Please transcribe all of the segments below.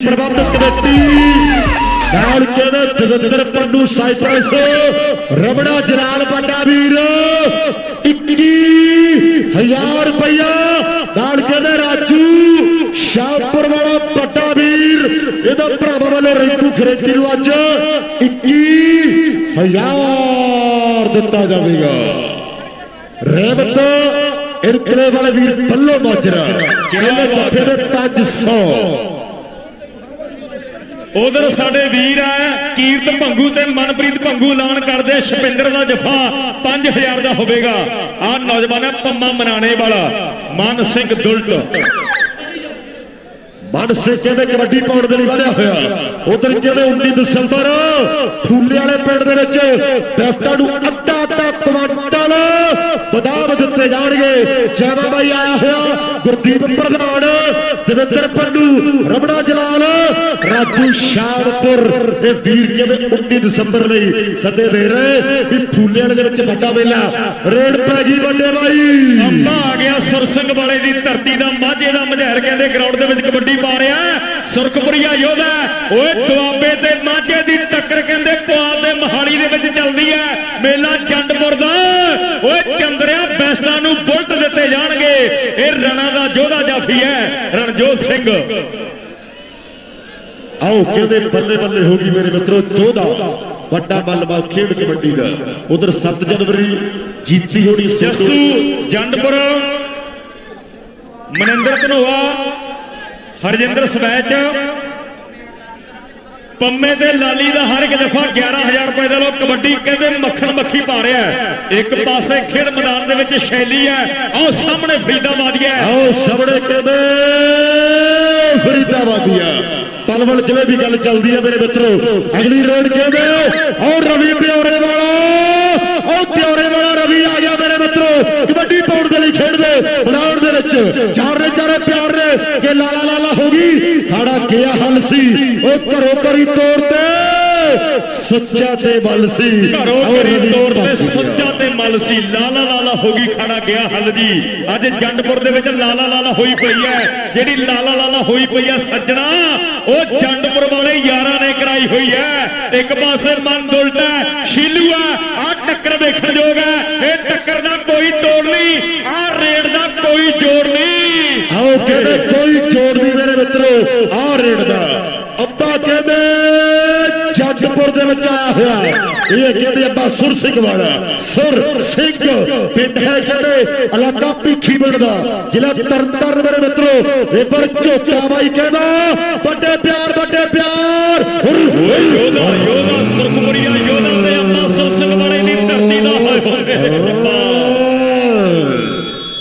ਪ੍ਰਬੰਧਕ committee, ਨਾਲ ਕਹਿੰਦੇ Davinder Pandu cypress ਰਬੜਾ ਜਲਾਲ ਵੱਡਾ ਵੀਰ 21000 ਰੁਪਇਆ ਨਾਲ ਕਹਿੰਦੇ ਰਾਜੂ, ਸ਼ਾਹਪੁਰ ਵਾਲਾ ਵੱਡਾ ਵੀਰ, ਇਹਦਾ ਭਰਾਵਾਂ ਵੱਲੋਂ ਰਿੰਕੂ ਖਰੇਟੀ ਨੂੰ ਅੱਜ 21000 ਦਿੱਤਾ ਜਾਵੇਗਾ। ਰੇਵਤ ਇਰਕਲੇ ਵਾਲੇ ਵੀਰ ਬੱਲੋ ਮਾਜਰਾ ਕਹਿੰਦੇ ਜੱਫੇ ਦੇ 500 ਉਧਰ ਸਾਡੇ ਵੀਰ ਆ, ਕੀਰਤ ਭੰਗੂ ਤੇ ਮਨਪ੍ਰੀਤ ਭੰਗੂ ਐਲਾਨ ਕਰਦੇ ਸ਼ਪਿੰਦਰ ਦਾ ਜਫਾ 5000 ਦਾ ਹੋਵੇਗਾ। ਆ ਨੌਜਵਾਨ ਹੈ ਪੰਮਾ ਮਨਾਣੇ ਵਾਲਾ, ਮਨ ਸਿੰਘ ਦੁਲਟ। ਮਨ ਸੇ ਕਹਿੰਦੇ ਕਬੱਡੀ ਪਾਉਣ ਦੇ ਲਈ ਵਧਿਆ ਹੋਇਆ। ਉਧਰ ਕਹਿੰਦੇ 19 ਦਸੰਬਰ, ਫੂਲੇ ਵਾਲੇ ਪਿੰਡ ਦੇ ਵਿੱਚ ਪੈਸਟਾ ਨੂੰ ਅੱਧਾ ਅੱਧਾ ਕੁਆਂਟਲ ਬਦਾਮ ਦਿੱਤੇ ਜਾਣਗੇ। ਜੈਵਾ ਬਾਈ ਆਇਆ ਹੋਇਆ, ਗੁਰਦੀਪ ਪ੍ਰਧਾਨ। ਦਵਿੰਦਰ ਪੰਡੂ ਰਬੜਾ ਜਲਾਲ, ਰਾਜੂ ਸ਼ਾਹਪੁਰ ਇਹ ਵੀਰ ਕਹਿੰਦੇ 19 ਦਸੰਬਰ ਲਈ ਸੱਦੇ ਦੇ ਰਹੇ ਵੀ ਫੂਲੇ ਵਾਲੇ ਦੇ ਵਿੱਚ ਵੱਡਾ ਮੇਲਾ, ਰੇਡ ਪੈ ਗਈ ਵੱਡੇ ਬਾਈ। ਅੰਬਾ ਆ ਗਿਆ ਸੁਰਸਿੰਘ ਵਾਲੇ ਦੀ ਧਰਤੀ ਦਾ ਮਾਝੇ ਦਾ ਮਝੈਲ ਕਹਿੰਦੇ ਗਰਾਊਂਡ ਦੇ ਵਿੱਚ ਕਬੱਡੀ ਪਾ ਰਿਹਾ ਸੁਰਖਪੁਰੀਆ ਯੋਧਾ, ਓਏ ਦੁਆਬੇ ਤੇ ਮਾਝੇ ਦੀ ਟੱਕਰ ਕਹਿੰਦੇ ਪੁਆਲ ਦੇ ਮਹਾਲੀ ਦੇ ਵਿੱਚ ਚੱਲਦੀ ਹੈ। ਮੇਲਾ ਜੰਡਪੁਰ ਦਾ, ਓਏ ਚੰਦਰਿਆ ਬੈਸਟਾਂ ਨੂੰ ਬੁਲਟ ਦਿੱਤੇ ਜਾਣਗੇ। ਇਹ ਰਣਾ ਦਾ ਯੋਧਾ ਜਾਫੀ ਹੈ। ਰਣਜੋਤ ਸਿੰਘ। ਆਓ ਕਹਿੰਦੇ ਬੱਲੇ ਬੱਲੇ ਹੋ ਗਈ ਮੇਰੇ ਮਿੱਤਰੋ? 14 ਵੱਡਾ ਮਲਬਾ ਖੇਡ ਕਬੱਡੀ ਦਾ। ਉਧਰ 7 ਜਨਵਰੀ ਜੀਤੀ ਹੋਣੀ ਜੱਸੂ ਜੰਡਪੁਰ। ਮਨਿੰਦਰ ਧਨੋਆ। ਹਰਜਿੰਦਰ ਸਵੈਚ। ਪੰਮੇ ਤੇ ਲਾਲੀ ਦਾ ਹਰ ਇੱਕ ਦਫਾ 11000 ਰੁਪਏ ਦੇ ਲੋ ਕਬੱਡੀ ਕਹਿੰਦੇ ਮੱਖਣ ਮੱਖੀ ਪਾ ਰਿਹਾ ਹੈ। ਇੱਕ ਪਾਸੇ ਖੇਡ ਮੈਦਾਨ ਦੇ ਵਿੱਚ ਸ਼ੈਲੀ ਹੈ। ਆਹ ਸਾਹਮਣੇ ਫਰੀਦਾਬਾਦੀਆ ਹੈ। ਆਓ ਸਾਹਮਣੇ ਕਹਿੰਦੇ ਫਰੀਦਾਬਾਦੀਆ। ਪਲਵਲ ਜਿਵੇਂ ਵੀ ਗੱਲ ਚੱਲਦੀ ਹੈ ਮੇਰੇ ਮਿੱਤਰੋ ਅਗਲੀ ਰੋਡ ਕਹਿੰਦੇ ਆਓ ਰਵੀ ਪਿਓਰੇ ਵਾਲਾ। ਆਓ ਪਿਓਰੇ ਵਾਲਾ ਰਵੀ ਆ ਗਿਆ ਮੇਰੇ ਮਿੱਤਰੋ ਕਬੱਡੀ ਪਾਉਣ ਦੇ ਲਈ ਖੇਡਦੇ ਬਣਾਉਣ ਦੇ ਵਿੱਚ। ਚਾਰ ਚਾਰੇ ਪਿਆਰ ਨੇ ਕਿ ਲਾਲਾ ਲਾਲਾ ਹੋ ਗਈ। ਖਾੜਾ ਗਿਆ ਹੱਲ ਸੀ। ਉਹ ਘਰੋਂ ਘਰੀ ਤੋੜ ਤੇ ਸੱਚਾ ਤੇ ਬਲ ਸੀ। ਘਰੋਂ ਘਰੀ ਤੌਰ ਤੇ ਸੱਚਾ ਤੇ ਸੀ, ਲਾਲਾ ਲਾਲਾ ਹੋ ਗਈ, ਖੜਾ ਗਿਆ ਹੱਲ ਜੀ। ਅੱਜ ਜੰਡਪੁਰ ਦੇ ਵਿੱਚ ਲਾਲਾ ਲਾਲਾ ਹੋਈ ਪਈ ਹੈ। ਜਿਹੜੀ ਲਾਲਾ ਲਾਲਾ ਹੋਈ ਪਈ ਹੈ ਸੱਜਣਾ, ਉਹ ਜੰਡਪੁਰ ਵਾਲੇ ਯਾਰਾਂ ਨੇ ਕਰਾਈ ਹੋਈ ਹੈ। ਇੱਕ ਪਾਸੇ ਮਨ ਦੁਲਟਾ ਸ਼ੀਲੂ ਆ ਆ ਟੱਕਰ ਵੇਖਣ ਯੋਗ ਹੈ। ਇਹ ਟੱਕਰ ਦਾ ਕੋਈ ਤੋੜ ਨਹੀਂ, ਆ ਰੇਡ ਦਾ ਕੋਈ ਜੋੜ ਨਹੀਂ। ਆਓ ਕਹਿੰਦੇ, ਕੋਈ ਜੋੜ ਨਹੀਂ ਮੇਰੇ ਮਿੱਤਰੋ ਆਹ ਰੇਡ ਦਾ। ਅੱਬਾ ਕਹਿੰਦੇ ਜੱਜਪੁਰ ਦੇ ਵਿੱਚ ਆਇਆ ਹੋਇਆ ਇਹ ਕਹਿੰਦੇ ਅੱਬਾ ਸੁਰ ਸਿੰਘ ਵਾਲਾ? ਸੁਰ ਸਿੰਘ। ਪਿੰਡ ਹੈ ਕਹਿੰਦੇ ਇਲਾਕਾ ਭੀਖੀ ਦਾ ਜ਼ਿਲ੍ਹਾ ਤਰਨਤਾਰਨ ਮੇਰੇ ਮਿੱਤਰੋ ਪਰ ਝੋਟਾ ਬਾਈ ਕਹਿੰਦਾ ਵੱਡੇ ਪਿਆਰ ਵੱਡੇ ਪਿਆਰ। ਯੋਧਾ ਯੋਧਾ ਸੁਰਖਪੁਰੀਆ ਯੋਧਾ ਤੇ ਅੰਮ੍ਰਿਤਸਰ ਸਿੰਘ ਵਾਲੇ ਦੀ ਧਰਤੀ ਦਾ ਹੋਏ ਹੋਏ ਰੱਬਾ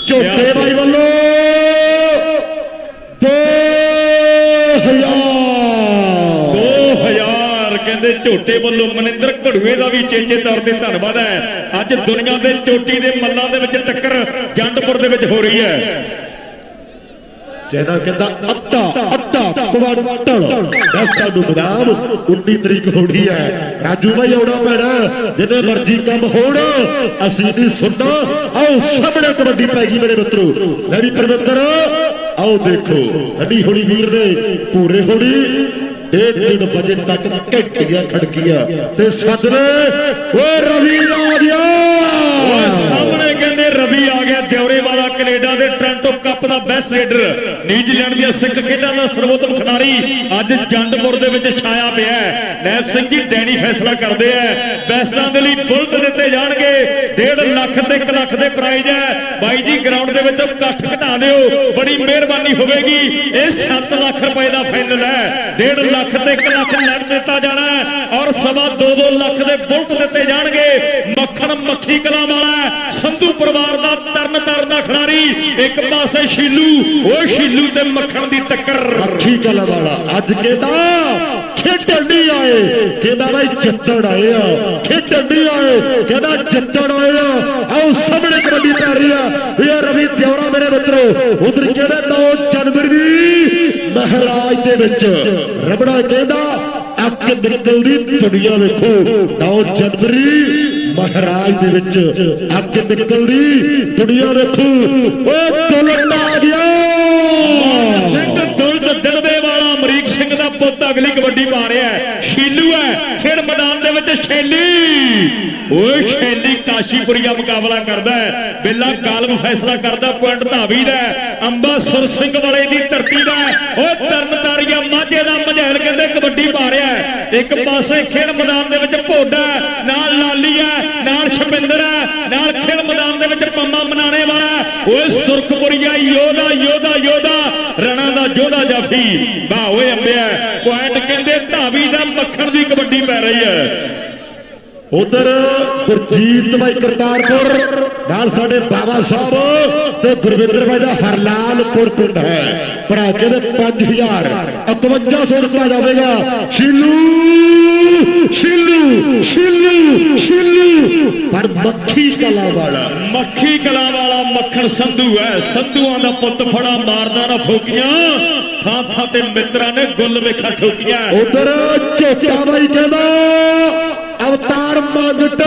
ਝੋਟੇ ਬਾਈ ਵੱਲੋਂ 2000 2000 ਕਹਿੰਦੇ ਝੋਟੇ ਵੱਲੋਂ ਮਨਿੰਦਰ ਘੜੂਏ ਦਾ ਵੀ ਚੇਚੇ ਤੌਰ ਤੇ ਧੰਨਵਾਦ ਹੈ। ਅੱਜ ਦੁਨੀਆ ਦੇ ਚੋਟੀ ਦੇ ਮੱਲਾਂ ਦੇ ਵਿੱਚ ਟੱਕਰ ਜੰਡਪੁਰ ਦੇ ਵਿੱਚ ਹੋ ਰਹੀ ਹੈ। ਚੈਨਾ ਕਹਿੰਦਾ, ਅੱਧਾ ਅੱਧਾ ਕੁਆਂਟਲ। ਦਸਤਾ ਨੂੰ ਬਦਾਮ 19 ਤਰੀਕ ਹੋਣੀ ਹੈ। ਰਾਜੂ ਭਾਈ ਆਉਣਾ ਪੈਣਾ, ਜਿੰਨੇ ਮਰਜ਼ੀ ਕੰਮ ਹੋਣ, ਅਸੀਂ ਨਹੀਂ ਸੁਣਨਾ। ਆਓ ਸਾਹਮਣੇ ਕਬੱਡੀ ਪੈ ਗਈ ਮੇਰੇ ਮਿੱਤਰੋ। ਲੈ ਵੀ ਪਰਮਿੰਦਰ ਆਓ ਦੇਖੋ। ਹੱਡੀ ਹੋਣੀ ਵੀਰ ਨੇ ਪੂਰੇ ਹੋਣੀ। ਡੇਢ ਡੇਢ ਵਜੇ ਤੱਕ ਘੰਟੀਆਂ ਖੜਕੀਆਂ। ਤੇ ਸੱਜਣੇ, ਓਏ ਰਵੀ ਆ ਗਿਆ ਓਏ ਸਾਹਮਣੇ ਕਹਿੰਦੇ ਰਵੀ ਆ ਗਿਆ ਦਿਉਰੇ ਵਾਲਾ ਕੈਨੇਡਾ ਦੇ ਟ੍ਰਾਂਟੋ ਕੱਪ ਦਾ ਬੈਸਟ ਲੀਡਰ ਨਿਊਜ਼ੀਲੈਂਡ ਦੀਆਂ ਸਿੱਖ ਖੇਡਾਂ ਦਾ ਸਰਵੋਤਮ ਖਿਡਾਰੀ ਅੱਜ ਜੰਡਪੁਰ ਦੇ ਵਿੱਚ ਛਾਇਆ ਪਿਆ ਹੈ। ਨੈਬ ਸਿੰਘ ਜੀ, ਡੈਣੀ ਫੈਸਲਾ ਕਰਦੇ ਆ। ਬੈਸਟਾਂ ਦੇ ਲਈ ਬੁਲਟ ਦਿੱਤੇ ਜਾਣਗੇ। 1.5 ਲੱਖ ਤੇ 1 ਲੱਖ ਦੇ ਪ੍ਰਾਈਜ਼ ਹੈ। ਬਾਈ ਜੀ ਗਰਾਊਂਡ ਦੇ ਵਿੱਚੋਂ ਇਕੱਠ ਘਟਾ ਦਿਓ। ਬੜੀ ਮਿਹਰਬਾਨੀ ਹੋਵੇਗੀ। ਇਹ 7 ਲੱਖ ਰੁਪਏ ਦਾ ਫਾਈਨਲ ਹੈ। 1.5 ਲੱਖ ਤੇ 1 ਲੱਖ ਲੱਗ ਦਿੱਤਾ ਜਾਣਾ ਔਰ ਸਵਾ 2-2 ਲੱਖ ਦੇ ਬੁਲਟ ਦਿੱਤੇ ਜਾਣਗੇ। ਮੱਖਣ ਮੱਖੀ ਕਲਾ ਵਾਲਾ ਸੰਧੂ ਪਰਿਵਾਰ ਦਾ ਖਿਡਾਰੀ, ਇੱਕ ਪਾਸੇ ਸ਼ੀਲੂ, ਉਹ ਸ਼ੀਲੂ ਤੇ ਮੱਖਣ ਦੀ ਟੱਕਰ। ਅੱਖੀ ਕਲਾ ਵਾਲਾ, ਅੱਜ ਕਹਿੰਦਾ ਖੇਡਣ ਨਹੀਂ ਆਏ, ਕਹਿੰਦਾ ਬਾਈ ਜਿੱਤਣ ਆਏ ਆ। ਖੇਡਣ ਨਹੀਂ ਆਏ, ਕਹਿੰਦਾ ਜਿੱਤਣ ਆਏ ਆ। ਆਓ ਸਾਹਮਣੇ ਕਬੱਡੀ ਪੈ ਰਹੀ ਆ। ਇਹ ਰਵੀ ਦਿਉਰਾ ਮੇਰੇ ਮਿੱਤਰੋ, ਉਧਰ ਕਹਿੰਦੇ 9 ਜਨਵਰੀ ਮਹਾਰਾਜ ਦੇ ਵਿੱਚ? ਰਬੜਾ ਕਹਿੰਦਾ ਅੱਗ ਨਿਕਲਦੀ ਦੁਨੀਆ ਵੇਖੋ 9 ਜਨਵਰੀ ਮਹਾਰਾਜ ਦੇ ਵਿੱਚ ਅੱਗ ਨਿਕਲਦੀ, ਦੁਨੀਆ ਵੇਖੋ। ਓਏ ਦੁਲਟ ਆ ਗਿਆ। ਸਿੰਘ ਦੁਲਟ ਦਿਲਵੇ ਵਾਲਾ ਅਮਰੀਕ ਸਿੰਘ ਦਾ ਪੁੱਤ ਅਗਲੀ ਕਬੱਡੀ ਪਾ ਰਿਹਾ ਹੈ। ਸ਼ੀਲੂ ਹੈ, ਖੇਡ ਮੈਦਾਨ ਵਿੱਚ ਸ਼ੈਲੀ ਓਏ ਸ਼ੈਲੀ ਕਾਸ਼ੀਪੁਰੀਆ ਮੁਕਾਬਲਾ ਕਰਦਾ ਹੈ ਬਿੱਲਾ ਕਾਲਮ ਫੈਸਲਾ ਕਰਦਾ ਪੁਆਇੰਟ ਧਾਵੀ ਦਾ ਅੰਬਾ ਸੁਰ ਸਿੰਘ ਵਾਲੇ ਦੀ ਧਰਤੀ ਦਾ ਹੈ। ਓਏ ਤਰਨਤਾਰੀਆ ਮਾਝੇ ਦਾ ਮਝੈਲ ਕਹਿੰਦੇ ਕਬੱਡੀ ਪਾ ਰਿਹਾ ਇੱਕ ਪਾਸੇ ਖੇਡ ਮੈਦਾਨ ਦੇ ਵਿੱਚ ਭੋਡਾ ਹੈ, ਨਾਲ ਲਾਲੀ ਹੈ ਨਾਲ ਸ਼ਪਿੰਦਰ ਹੈ ਨਾਲ ਖੇਡ ਮੈਦਾਨ ਦੇ ਵਿੱਚ ਪੰਮਾ ਮਨਾਣੇ ਵਾਲਾ ਹੈ। ਓਏ ਸੁਰਖਪੁਰੀਆ ਯੋਧਾ ਜਾਫੀ ਵਾਹ ਓਏ ਅੰਬਿਆ ਪੁਆਇੰਟ ਕਹਿੰਦੇ ਧਾਵੀ ਦਾ ਮੱਖਣ ਦੀ ਕਬੱਡੀ ਪੈ ਰਹੀ ਹੈ। ਉਧਰ ਗੁਰਜੀਤ ਬਾਈ ਕਰਤਾਰਪੁਰ ਨਾਲ ਸਾਡੇ ਬਾਬਾ ਸਾਹਿਬ ਤੇ ਗੁਰਵਿੰਦਰ ਬਾਈ ਦਾ ਹਰਲਾਲਪੁਰ ਪਿੰਡ ਹੈ। ਭਰਾ ਕਹਿੰਦੇ 5000 5100 ਦਿੱਤਾ ਜਾਵੇਗਾ। ਸ਼ਿਲੂ ਸ਼ਿਲੂ ਸ਼ਿਲੂ ਸ਼ਿਲੂ ਪਰ ਮੱਖੀ ਕਲਾ ਵਾਲਾ। ਮੱਖੀ ਕਲਾ ਵਾਲਾ ਮੱਖਣ ਸੰਧੂ ਹੈ। ਸੰਧੂਆਂ ਦਾ ਪੁੱਤ ਫੜਾ ਮਾਰਦਾ ਨਾ ਫੋਕੀਆਂ। ਥਾਂ ਥਾਂ ਤੇ ਮਿੱਤਰਾਂ ਨੇ ਗੁੱਲ ਵੇਖਾ ਠੋਕੀਆਂ। ਉਧਰ ਝੋਟਾ ਬਾਈ ਕਹਿੰਦਾ ਅਵਤਾਰ ਮੰਗਟ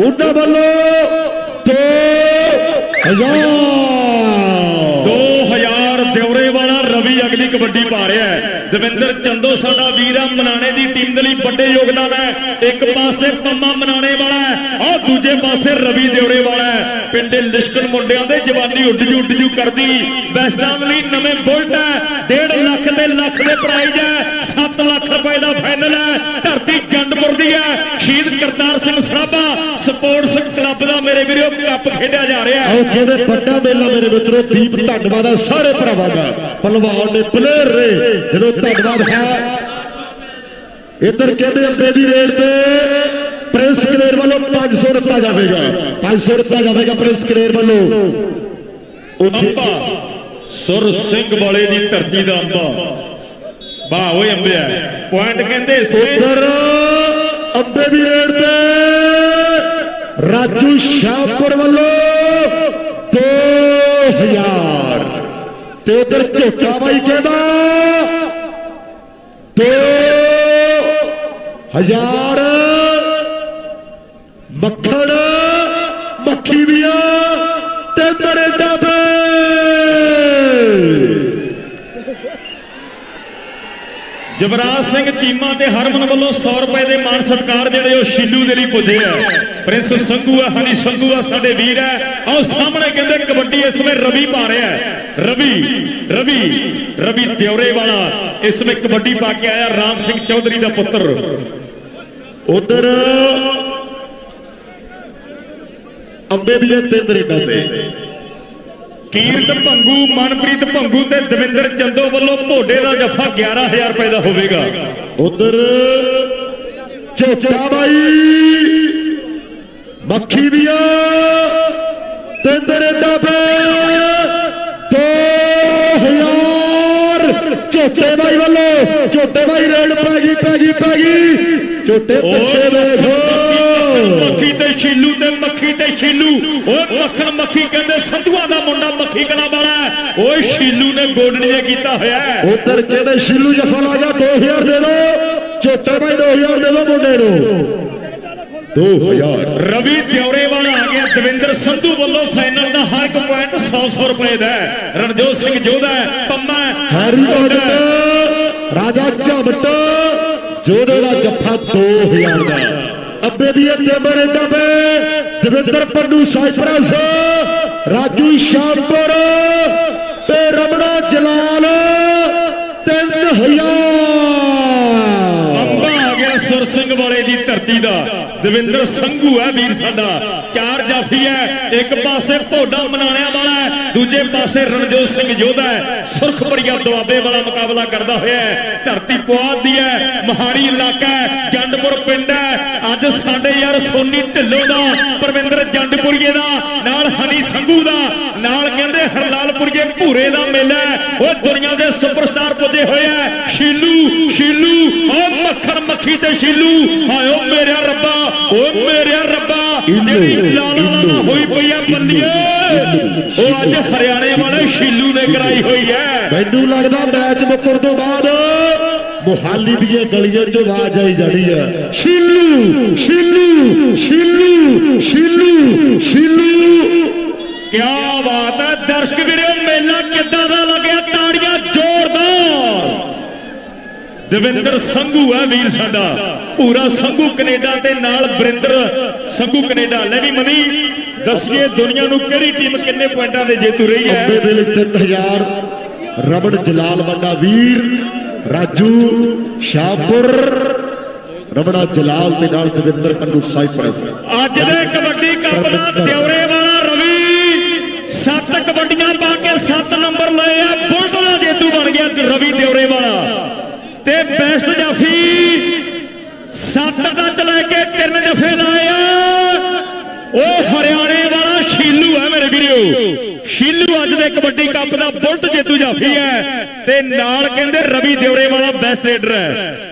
ਉਹਨਾਂ ਵੱਲੋਂ ਦੋ ਹਜ਼ਾਰ। 2000 ਦਿਉਰੇ ਵਾਲਾ ਰਵੀ ਅਗਲੀ ਕਬੱਡੀ ਪਾ ਰਿਹਾ ਹੈ। ਦਵਿੰਦਰ ਚੰਦੋ ਸਾਡਾ ਵੀਰ ਆ, ਮਨਾਣੇ ਦੀ ਟੀਮ ਦੇ ਲਈ ਵੱਡੇ ਯੋਗਦਾਨ ਹੈ। ਇੱਕ ਪਾਸੇ ਪੰਮਾ ਮਨਾਣੇ ਵਾਲਾ ਹੈ ਆਹ ਦੂਜੇ ਪਾਸੇ ਰਵੀ ਦਿਉਰੇ ਵਾਲਾ ਹੈ। ਪਿੰਡੇ ਲਿਸ਼ਕਣ ਮੁੰਡਿਆਂ ਦੇ ਜਵਾਨੀ ਉੱਡ ਜੂ ਉੱਡ ਜੂ ਕਰਦੀ। ਵੈਸਟਾਂ ਲਈ ਨਵੇਂ ਬੁਲਟ ਹੈ 1.5 ਲੱਖ ਤੇ ਲੱਖ ਦੇ ਪ੍ਰਾਈਜ਼ ਹੈ 7 ਲੱਖ ਰੁਪਏ ਦਾ ਫਾਈਨਲ ਹੈ। ਧਰਤੀ ਜੰਡਪੁਰ ਦੀ ਹੈ, ਸ਼ਹੀਦ ਕਰਤਾਰ ਸਿੰਘ ਸਰਾਭਾ ਸਪੋਰਟਸ ਕਲੱਬ ਦਾ ਮੇਰੇ ਵੀਰੋ ਕੱਪ ਖੇਡਿਆ ਜਾ ਰਿਹਾ ਹੈ। ਆਓ ਕਹਿੰਦੇ ਵੱਡਾ ਮੇਲਾ ਮੇਰੇ ਮਿੱਤਰੋ, ਦੀਪ ਧੰਨਵਾਦ ਹੈ, ਸਾਰੇ ਭਰਾਵਾਂ ਦਾ। ਪਹਿਲਵਾਨ ਨੇ ਪਲੇਅਰ ਨੇ, ਜਦੋਂ ਧੰਨਵਾਦ ਹੈ। ਇੱਧਰ ਕਹਿੰਦੇ ਅੰਬੇ ਦੀ ਰੇਡ ਤੇ ਪ੍ਰਿੰਸ ਕਲੇਰ ਵੱਲੋਂ 500 ਦਿੱਤਾ ਜਾਵੇਗਾ। 500 ਦਿੱਤਾ ਜਾਵੇਗਾ ਪ੍ਰਿੰਸ ਕਲੇਰ ਵੱਲੋਂ। ਉੱਥੇ ਅੰਬਾ ਸੁਰ ਸਿੰਘ ਵਾਲੇ ਦੀ ਧਰਤੀ ਦਾ ਅੰਬਾ। ਵਾਹ ਓਏ ਅੰਬਿਆ ਪੁਆਇੰਟ ਕਹਿੰਦੇ ਉੱਧਰ ਅੰਬੇ ਦੀ ਰੇਡ ਤੇ ਰਾਜੂ ਸ਼ਾਹਪੁਰ ਵੱਲੋਂ 2000 ਤੇ ਉਧਰ ਝੋਟਾ ਬਾਈ ਕਹਿੰਦਾ 2000 ਮੱਖਣ, ਮੱਖੀ ਦੀਆਂ ਤੇ ਮਰੇ ਡੱਬੇ। ਜਵਰਾਜ ਸਿੰਘ ਚੀਮਾ ਤੇ ਹਰਮਨ ਵੱਲੋਂ 100 ਰੁਪਏ ਦੇ ਮਾਨ ਸਤਕਾਰ ਜਿਹੜੇ ਉਹ ਸ਼ੀਲੂ ਦੇ ਲਈ ਪੁੱਜੇ ਆ। ਪ੍ਰਿੰਸ ਸੰਧੂ ਆ, ਹਨੀ ਸੰਧੂ ਆ, ਸਾਡੇ ਵੀਰ ਆ। ਆਓ ਸਾਹਮਣੇ ਕਹਿੰਦੇ ਕਬੱਡੀ ਇਸ ਸਮੇਂ ਰਵੀ ਪਾ ਰਿਹਾ ਰਵੀ ਰਵੀ ਰਵੀ ਦਿਉਰੇ ਵਾਲਾ ਇਸ ਵੇ ਕਬੱਡੀ ਪਾ ਕੇ ਆਇਆ ਰਾਮ ਸਿੰਘ ਚੌਧਰੀ ਦਾ ਪੁੱਤਰ। ਉਧਰ ਅੰਬੇ ਦੀਆਂ ਤਿੰਨ ਰੇਡਾਂ ਤੇ। ਕੀਰਤ ਭੰਗੂ, ਮਨਪ੍ਰੀਤ ਭੰਗੂ ਤੇ ਦਵਿੰਦਰ ਚੰਦੋ ਵੱਲੋਂ ਭੋਡੇ ਦਾ ਜਫਾ 11000 ਰੁਪਏ ਦਾ ਹੋਵੇਗਾ। ਉਧਰ ਝੋਟਾ ਬਾਈ, ਮੱਖੀ ਦੀਆਂ ਤਿੰਨ ਦਰੇਡਾ ਤੇ 2000 ਝੋਟੇ ਬਾਈ ਵੱਲੋਂ, ਝੋਟੇ ਬਾਈ ਰੇਡ ਪੈ ਗਈ ਪੈ ਗਈ ਪੈ ਗਈ। ਝੋਟੇ ਪਿੱਛੇ ਵੇਖੋ ਮੱਖੀ ਤੇ ਸ਼ੀਲੂ ਤੇ ਮੱਖੀ ਤੇ ਸ਼ੀਲੂ ਓਏ ਮੱਖਣ ਮੱਖੀ ਕਹਿੰਦੇ ਸੰਧੂਆਂ ਦਾ ਮੁੰਡਾ ਮੱਖੀ ਕਲਾ ਵਾਲਾ। ਓਏ ਸ਼ੀਲੂ ਨੇ ਗੋਡਣੀਏ ਕੀਤਾ ਹੋਇਆ। ਉਧਰ ਕਹਿੰਦੇ ਸ਼ਿਲੂ ਜਫਾ ਲਾ ਗਿਆ 2000 ਦੇ ਦੋ। ਝੋਟੇ ਬਾਈ 2000 ਦੇ ਦੋ ਮੁੰਡੇ ਨੂੰ। 2000 ਰਵੀ ਦਿਉਰੇ ਵਾਲਾ ਆ ਗਿਆ ਦਵਿੰਦਰ ਸੰਧੂ ਵੱਲੋਂ ਫਾਈਨਲ ਦਾ ਹਰ ਇੱਕ ਪੁਆਇੰਟ 100-100 ਰੁਪਏ ਦਾ ਹੈ। ਰਣਜੋਤ ਸਿੰਘ ਜੋਧਾ ਪੰਮਾ ਹੈ, ਹੈਰੀ ਰਾਜਾ ਝਮਟ। ਜੋੜੇ ਦਾ ਜੱਫਾ 2000 ਦਾ। ਅੱਬੇ ਦੀ ਤੇ ਬਰੇ ਦਬੇ ਦਵਿੰਦਰ ਪੰਡੂ ਸਾਈਪਰਸ ਰਾਜੂ ਸ਼ਾਹਪੁਰ ਤੇ ਰਮਣਾ ਜਲਾਲ 3000 ਅੰਬਾ ਆ ਗਿਆ ਸੁਰ ਸਿੰਘ ਵਾਲੇ ਦੀ ਧਰਤੀ ਦਾ। ਦਵਿੰਦਰ ਸੰਘੂ ਹੈ ਵੀਰ ਸਾਡਾ। ਚਾਰ ਜਾਫੀ ਹੈ, ਇੱਕ ਪਾਸੇ ਭੋਡਾ ਮਨਾਣਿਆਂ ਵਾਲਾ ਹੈ ਦੂਜੇ ਪਾਸੇ ਰਣਜੋਤ ਸਿੰਘ ਯੋਧਾ ਹੈ। ਸੁਰਖਪੁਰੀਆ ਦੁਆਬੇ ਵਾਲਾ ਮੁਕਾਬਲਾ ਕਰਦਾ ਹੋਇਆ ਹੈ। ਧਰਤੀ ਪੁਆਧ ਦੀ ਹੈ। ਮਹਾੜੀ ਇਲਾਕਾ ਹੈ। ਜੰਡਪੁਰ ਪਿੰਡ ਹੈ। ਅੱਜ ਸਾਡੇ ਯਾਰ ਸੋਨੀ ਢਿੱਲੋਂ ਦਾ ਪਰਵਿੰਦਰ ਜੰਡਪੁਰੀਏ ਦਾ ਨਾਲ ਹਨੀ ਸੰਘੂ ਦਾ ਨਾਲ ਕਹਿੰਦੇ ਹਰਲਾਲਪੁਰੀਏ ਭੂਰੇ ਦਾ ਮੇਲਾ ਉਹ ਦੁਨੀਆ ਦੇ ਸੁਪਰਸਟਾਰ ਪੁੱਜੇ ਹੋਏ ਆ ਸ਼ੀਲੂ ਸ਼ੀਲੂ ਓ ਮੱਖਣ ਮੱਖੀ ਤੇ ਸ਼ੀਲੂ। ਹਾਏ ਮੇਰਿਆ ਰੱਬਾ ਓ ਮੇਰਿਆ ਰੱਬਾ। ਜਿਹੜੀ ਲਾਲਾ ਲਾਲਾ ਹੋਈ ਪਈ ਆ ਬੱਲੀਏ ਉਹ ਅੱਜ ਹਰਿਆਣੇ ਵਾਲੇ ਸ਼ੀਲੂ ਨੇ ਕਰਾਈ ਹੋਈ ਹੈ। ਮੈਨੂੰ ਲੱਗਦਾ ਮੈਚ ਮੁੱਕਣ ਤੋਂ ਬਾਅਦ ਮੁਹਾਲੀ ਦੀਆਂ ਗਲੀਆਂ 'ਚ ਆਵਾਜ਼ ਆਈ ਜਾਣੀ ਆ ਸ਼ਿੱਲੂ ਸ਼ਿੱਲੂ ਸ਼ਿੱਲੂ ਸ਼ਿੱਲੂ ਸ਼ਿੱਲੂ। ਕੀ ਬਾਤ ਹੈ ਦਰਸ਼ਕ ਵੀਰੋ ਮੇਲਾ ਕਿੱਦਾਂ ਦਾ ਲੱਗਿਆ ਤਾੜੀਆਂ ਜ਼ੋਰਦਾਰ। ਦਵਿੰਦਰ ਸੰਧੂ ਹੈ ਵੀਰ ਸਾਡਾ ਪੂਰਾ ਸੰਧੂ ਕੈਨੇਡਾ ਤੇ ਨਾਲ ਬਰਿੰਦਰ ਸੰਧੂ ਕੈਨੇਡਾ। ਲੈ ਵੀ ਮਨੀ ਦੱਸੀਏ ਦੁਨੀਆ ਨੂੰ ਕਿਹੜੀ ਟੀਮ ਕਿੰਨੇ ਪੁਆਇੰਟਾਂ ਦੇ ਜੇਤੂ ਰਹੀ ਹੈ? ਅੰਬੇ ਦੇ ਲਈ 3000 ਰਬੜ ਜਲਾਲ ਵੱਡਾ ਵੀਰ ਰਾਜੂ ਸ਼ਾਹਪੁਰ ਰਬੜਾ ਜਲਾਲ ਦੇ ਨਾਲ ਦਵਿੰਦਰ ਕੰਨੂ ਸਾਈਪ੍ਰੈਸ। ਅੱਜ ਦੇ ਕਬੱਡੀ ਕੱਪ ਦਾ ਦਿਉਰੇ ਵਾਲਾ ਰਵੀ ਸੱਤ ਕਬੱਡੀਆਂ ਪਾ ਕੇ 7 ਨੰਬਰ ਲਏ ਆ ਬੁਲਟ ਦਾ ਜੇਤੂ ਬਣ ਗਿਆ ਰਵੀ ਦਿਉਰੇ ਵਾਲਾ। ਤੇ ਬੈਸਟ ਜਾਫੀ ਸੱਤ ਟੱਚ ਲੈ ਕੇ ਹੈ ਸ਼ੀਲੂ ਅੱਜ ਦੇ ਕਬੱਡੀ ਕੱਪ ਦਾ ਬੁਲਟ ਜੇਤੂ ਜਾਫੀ ਹੈ ਤੇ ਨਾਲ ਕਹਿੰਦੇ ਰਵੀ ਦਿਉਰੇ ਵਾਲਾ ਬੈਸਟ ਰੇਡਰ ਹੈ।